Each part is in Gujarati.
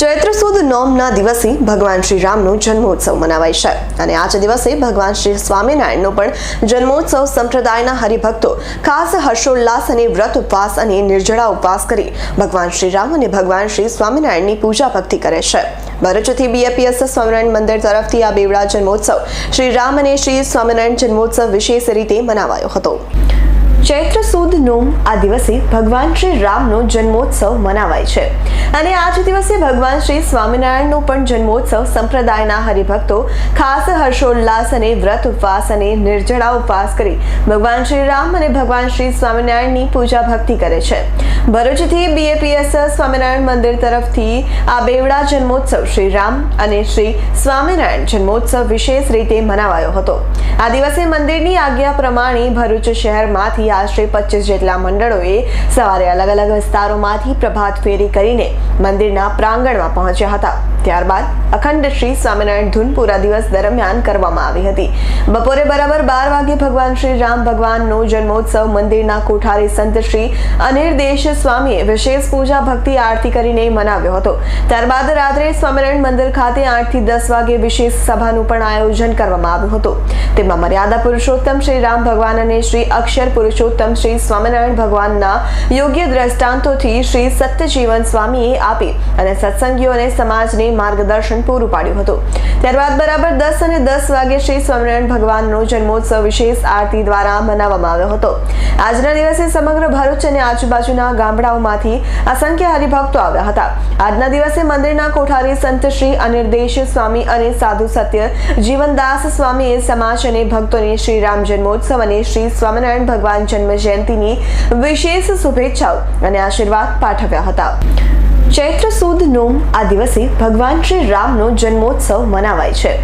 ચૈત્ર સુદ નોમના દિવસે ભગવાન શ્રી રામનો જન્મોત્સવ મનાવાય છે. અને આ જ દિવસે ભગવાન શ્રી સ્વામિનારાયણનો પણ જન્મોત્સવ સંપ્રદાયના હરિભક્તો ખાસ હર્ષોલ્લાસ અને વ્રત ઉપવાસ અને નિર્જળા ઉપવાસ કરી ભગવાન શ્રી રામ અને ભગવાન શ્રી સ્વામિનારાયણની પૂજા ભક્તિ કરે છે. ભરૂચથી બીએપીએસ સ્વામિનારાયણ મંદિર તરફથી આ બેવડા જન્મોત્સવ શ્રી રામ અને શ્રી સ્વામિનારાયણ જન્મોત્સવ વિશેષ રીતે મનાવાયો હતો. ચૈત્ર સુદ નોમ આ દિવસે ભગવાન શ્રી રામનો જન્મોત્સવ મનાવાય છે. અને આ દિવસે ભગવાન શ્રી સ્વામિનારાયણનો પણ જન્મોત્સવ સંપ્રદાયના હરિભક્તો ખાસ હર્ષોલ્લાસ અને વ્રત ઉપવાસ અને નિર્જળા ઉપવાસ કરી ભગવાન શ્રી રામ અને ભગવાન શ્રી સ્વામિનારાયણની પૂજા ભક્તિ કરે છે. ભરૂચથી બીએપીએસ સ્વામિનારાયણ મંદિર તરફથી આ બેવડા જન્મોત્સવ શ્રી રામ અને શ્રી સ્વામિનારાયણ જન્મોત્સવ વિશેષ રીતે મનાવાયો હતો. આ દિવસે મંદિરની આજ્ઞા પ્રમાણે ભરૂચ શહેરમાંથી આશરે પચીસ જેટલા મંડળોએ સવારે અલગ અલગ વિસ્તારોમાંથી પ્રભાત ફેરી કરીને મંદિરના પ્રાંગણમાં પહોંચ્યા હતા. ત્યારબાદ અખંડ શ્રી સ્વામિનારાયણ ધૂન પૂરા દિવસ દરમિયાન કરવામાં આવી હતી. બપોરે બરાબર બાર વાગે ભગવાન શ્રી રામ ભગવાનનો જન્મોત્સવ મંદિરના કોઠારી સંત શ્રી અનિર્દેશ સ્વામીએ વિશેષ પૂજા ભક્તિ આરતી કરીને મનાવ્યો હતો. ત્યારબાદ રાત્રે સ્વામિનારાયણ મંદિર ખાતે આઠથી દસ વાગે વિશેષ સભાનું પણ આયોજન કરવામાં આવ્યું હતું. તેમાં મર્યાદા પુરુષોત્તમ શ્રી રામ ભગવાન અને શ્રી અક્ષર પુરુષોત્તમ શ્રી સ્વામિનારાયણ ભગવાનના યોગ્ય દ્રષ્ટાંતોથી શ્રી સત્યજીવન સ્વામીએ આપી અને સત્સંગીઓને સમાજને માર્ગદર્શન પૂરું પાડ્યું હતું. ત્યારબાદ બરાબર દસ અને દસ વાગે શ્રી સ્વામિનારાયણ ભગવાનનો જન્મોત્સવ વિશેષ આરતી દ્વારા મનાવવામાં આવ્યો હતો. આજના દિવસે સમગ્ર ભરૂચ અને આજુબાજુના ગામડાઓમાંથી અસંખ્ય હરિભક્તો આવ્યા હતા. આજના દિવસે મંદિરના કોઠારી સંત શ્રી અનિર્દેશ સ્વામી અને સાધુ સત્ય જીવનદાસ સ્વામીએ સમાજ અને ભક્તોને શ્રી રામ જન્મોત્સવ અને શ્રી સ્વામિનારાયણ ભગવાન જન્મ જયંતિની વિશેષ શુભેચ્છાઓ અને આશીર્વાદ પાઠવ્યા હતા. ચૈત્ર સુદ નોમ આ દિવસે ભગવાન શ્રી રામનો જન્મોત્સવ મનાવાય છે.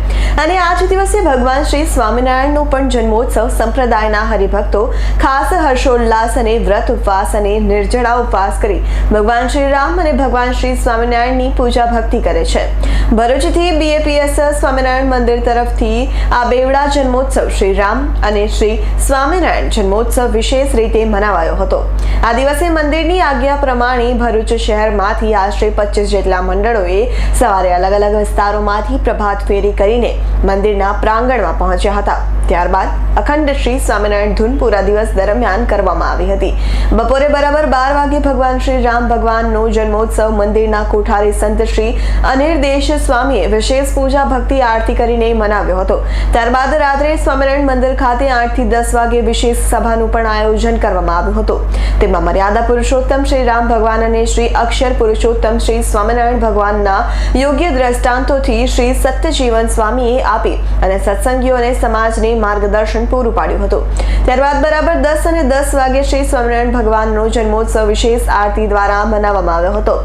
અને આ દિવસે ભગવાન શ્રી સ્વામિનારાયણનો પણ જન્મોત્સવ સંપ્રદાયના હરિભક્તો ખાસ હર્ષોલ્લાસ અને વ્રત ઉપવાસ અને નિર્જળા ઉપવાસ કરી ભગવાન શ્રી રામ અને ભગવાન શ્રી સ્વામિનારાયણની પૂજા ભક્તિ કરે છે. ભરૂચથી બીએપીએસ સ્વામિનારાયણ મંદિર તરફથી આ બેવડા જન્મોત્સવ શ્રી રામ અને શ્રી સ્વામિનારાયણ જન્મોત્સવ વિશેષ રીતે મનાવાયો હતો. આ દિવસે મંદિરની આજ્ઞા પ્રમાણે ભરૂચ શહેરમાંથી આશરે પચીસ જેટલા મંડળોએ સવારે અલગ અલગ વિસ્તારોમાંથી પ્રભાત ફેરી કરીને મંદિરના પ્રાંગણમાં પહોંચ્યા હતા. ત્યારબાદ અખંડ શ્રી સ્વામિનારાયણ ધૂન પૂરા દિવસ દરમિયાન કરવામાં આવી હતી. બપોરે બરાબર બાર વાગે ભગવાન શ્રી રામ ભગવાનનો જન્મોત્સવ મંદિરના કોઠારી સંત શ્રી અનિર્દેશ સ્વામીએ વિશેષ પૂજા, ભક્તિ, આરતી કરીને મનાવ્યો હતો. ત્યારબાદ રાત્રે સ્વામિનારાયણ મંદિર ખાતે આઠથી દસ વાગે વિશેષ સભાનું પણ આયોજન કરવામાં આવ્યું હતું. તેમાં મર્યાદા પુરુષોત્તમ શ્રી રામ ભગવાન અને શ્રી અક્ષર પુરુષોત્તમ શ્રી સ્વામિનારાયણ ભગવાનના યોગ્ય દ્રષ્ટાંતોથી શ્રી સત્યજીવન સ્વામીએ આપી અને સત્સંગીઓને સમાજને માર્ગદર્શન પૂરું પાડ્યું હતું. ત્યારબાદ બરાબર દસ અને દસ વાગે શ્રી સ્વામિનારાયણ ભગવાનનો જન્મોત્સવ વિશેષ આરતી દ્વારા મનાવવામાં આવ્યો હતો.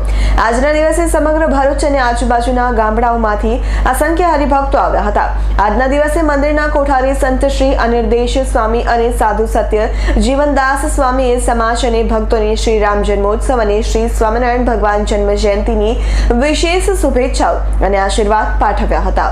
આજના દિવસે સમગ્ર ભરૂચ અને આજુબાજુના ગામડાઓમાંથી અસંખ્ય હરિભક્તો આવ્યા હતા. આજના દિવસે મંદિરના કોઠારી સંત શ્રી અનિર્દેશ સ્વામી અને સાધુ સત્ય જીવનદાસ સ્વામીએ સમાજ અને ભક્તોને શ્રી રામ જન્મોત્સવ અને શ્રી સ્વામિનારાયણ ભગવાન જન્મ જયંતિની વિશેષ શુભેચ્છાઓ અને આશીર્વાદ પાઠવ્યા હતા.